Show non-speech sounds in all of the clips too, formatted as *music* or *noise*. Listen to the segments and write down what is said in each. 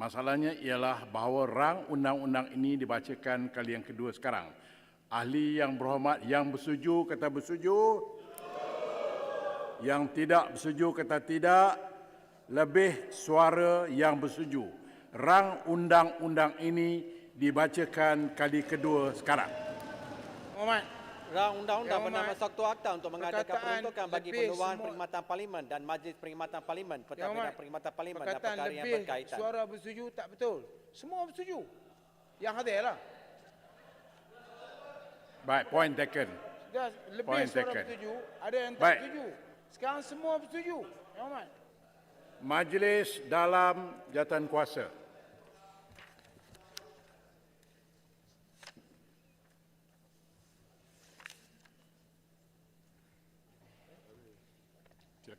Masalahnya ialah bahawa rang undang-undang ini dibacakan kali yang kedua sekarang. Ahli yang berhormat yang bersetuju kata bersetuju. Yang tidak bersetuju kata tidak. Lebih suara yang bersetuju. Rang undang-undang ini dibacakan kali kedua sekarang. Muhammad, undang-undang Yang bernama Satu Akta untuk mengadakan peruntukan bagi semua- perkhidmatan parlimen dan majlis perkhidmatan parlimen, pentadbiran Amat, perkhidmatan parlimen dan perkara yang berkaitan. suara bersetuju tak betul. Semua bersetuju. Yang hadir lah. Baik, point taken. Dah lebih Point suara taken. bersetuju, ada yang tak Baik. setuju. Sekarang semua bersetuju. Yang. Majlis dalam jawatan kuasa.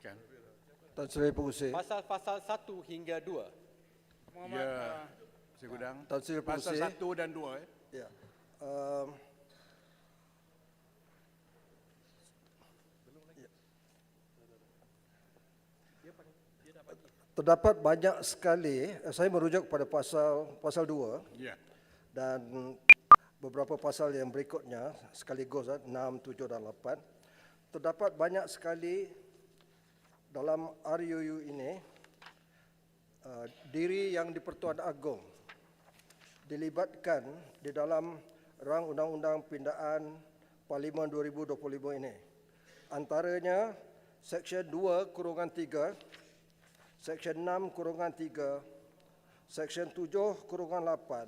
Silakan. Tan Sri Pengurusi. Pasal-pasal 1 hingga 2. Muhammad, Ya, ah, Saya Gudang. Tan Sri Pasal Pengurusi. satu dan dua. Eh. Ya. Um, Terdapat banyak sekali, eh, saya merujuk pada pasal pasal 2 Ya. dan beberapa pasal yang berikutnya sekaligus eh, 6, 7 dan 8. Terdapat banyak sekali dalam RUU ini uh, diri yang di-Pertuan Agong dilibatkan di dalam rang undang-undang pindaan Parlimen 2025 ini. Antaranya Seksyen 2 kurungan 3, Seksyen 6 kurungan 3, Seksyen 7 kurungan 8,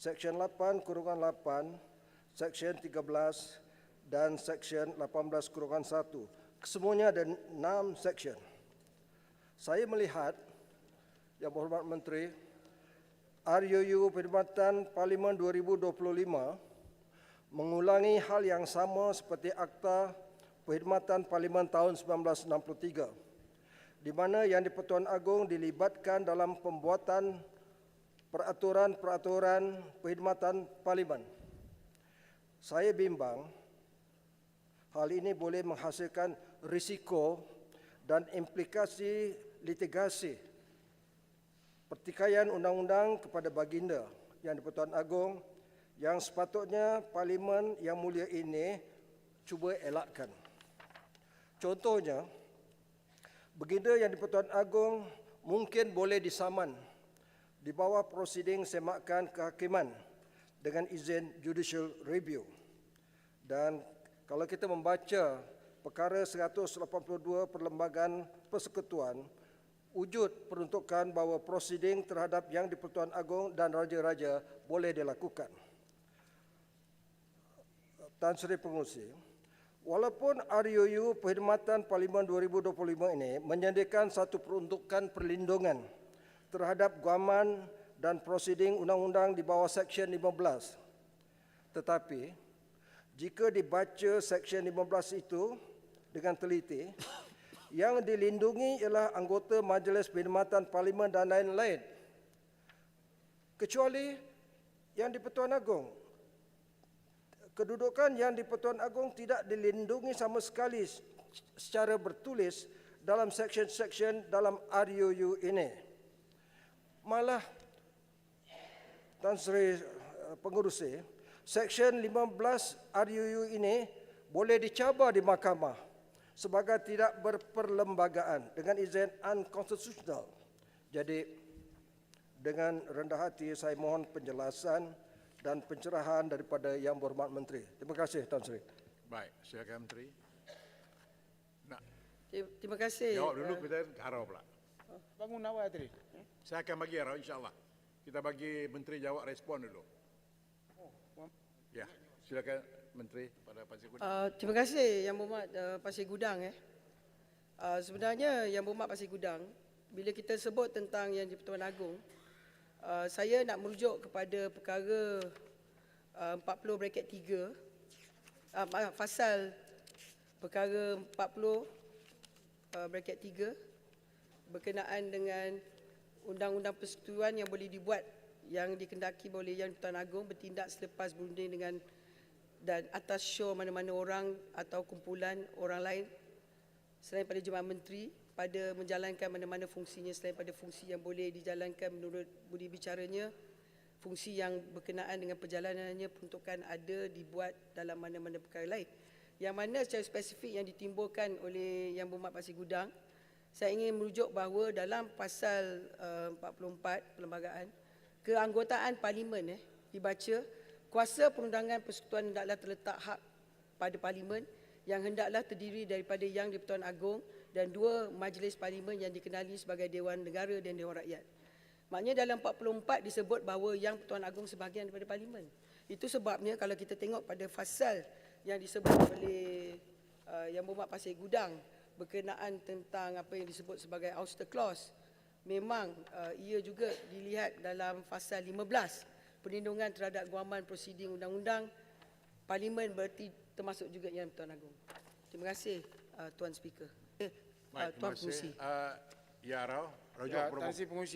Seksyen 8 kurungan 8, Seksyen 13 dan Seksyen 18 kurungan 1. Kesemuanya ada 6 seksyen. Saya melihat, Yang Berhormat Menteri, RUU Perkhidmatan Parlimen 2025 mengulangi hal yang sama seperti Akta Perkhidmatan Parlimen tahun 1963 di mana Yang di-Pertuan Agong dilibatkan dalam pembuatan peraturan-peraturan perkhidmatan parlimen. Saya bimbang hal ini boleh menghasilkan risiko dan implikasi litigasi pertikaian undang-undang kepada baginda Yang di-Pertuan Agong yang sepatutnya parlimen yang mulia ini cuba elakkan. Contohnya, baginda Yang di-Pertuan Agong mungkin boleh disaman di bawah prosiding semakan kehakiman dengan izin judicial review. Dan kalau kita membaca perkara 182 Perlembagaan Persekutuan, wujud peruntukan bahawa prosiding terhadap Yang di-Pertuan Agong dan Raja-Raja boleh dilakukan. Tan Sri Pengurusi, walaupun RUU Perkhidmatan Parlimen 2025 ini menyediakan satu peruntukan perlindungan terhadap guaman dan prosiding undang-undang di bawah Seksyen 15. Tetapi, jika dibaca Seksyen 15 itu dengan teliti, *coughs* yang dilindungi ialah anggota Majlis Perkhidmatan Parlimen dan lain-lain. Kecuali yang di-Pertuan Agong. Kedudukan yang di-Pertuan Agong tidak dilindungi sama sekali secara bertulis dalam seksyen-seksyen dalam RUU ini. Malah Tan Sri eh, Pengurusi, Seksyen 15 RUU ini boleh dicabar di mahkamah sebagai tidak berperlembagaan dengan izin unconstitutional. Jadi dengan rendah hati saya mohon penjelasan dan pencerahan daripada Yang Berhormat Menteri. Terima kasih Tan Sri. Baik, silakan Menteri. Nak Terima kasih. jawab dulu eh, kita harau pula. bangun awal tadi. Saya akan bagi harau insyaAllah. Kita bagi Menteri jawab respon dulu. Ya, silakan Menteri pada Pasir Kuning. Uh, terima kasih Yang Berhormat uh, Pasir Gudang eh. Uh, sebenarnya Yang Berhormat Pasir Gudang, bila kita sebut tentang Yang di-Pertuan Agong, uh, saya nak merujuk kepada perkara uh, 40 bracket 3, uh, maaf, pasal perkara 40 uh, bracket 3 berkenaan dengan undang-undang persekutuan yang boleh dibuat yang dikendaki oleh Yang Tuan Agong bertindak selepas berunding dengan dan atas show mana-mana orang atau kumpulan orang lain selain pada Jemaah Menteri pada menjalankan mana-mana fungsinya selain pada fungsi yang boleh dijalankan menurut budi bicaranya fungsi yang berkenaan dengan perjalanannya peruntukan ada dibuat dalam mana-mana perkara lain. Yang mana secara spesifik yang ditimbulkan oleh Yang Berhormat Pasir Gudang saya ingin merujuk bahawa dalam pasal uh, 44 perlembagaan keanggotaan parlimen eh dibaca kuasa perundangan persekutuan hendaklah terletak hak pada parlimen yang hendaklah terdiri daripada Yang di-Pertuan Agong dan dua majlis parlimen yang dikenali sebagai Dewan Negara dan Dewan Rakyat. Maknanya dalam 44 disebut bahawa Yang Pertuan Agong sebahagian daripada parlimen. Itu sebabnya kalau kita tengok pada fasal yang disebut oleh uh, Yang Berhormat Pasir Gudang berkenaan tentang apa yang disebut sebagai ouster clause memang uh, ia juga dilihat dalam fasal 15 perlindungan terhadap guaman prosiding undang-undang parlimen berarti termasuk juga Yang Tuan Agong. Terima kasih uh, Tuan Speaker. Eh, uh, Tuan kasih. Uh, ya Rao, rujuk Ya,